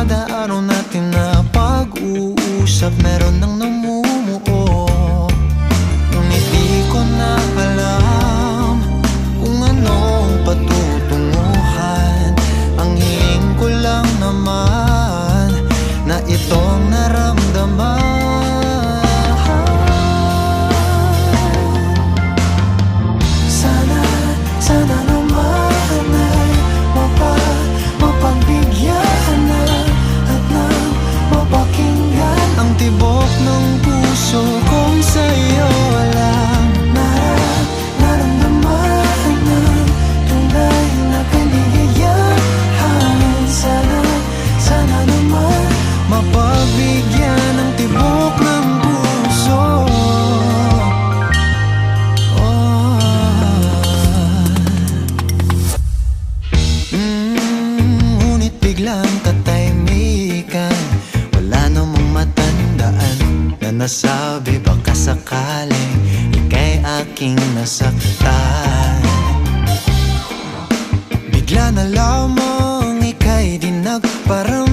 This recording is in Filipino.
pagdadaanan natin na pag-uusap meron nasabi Baka sakaling ikay aking nasaktan. Bigla na lamang ikay di nagparang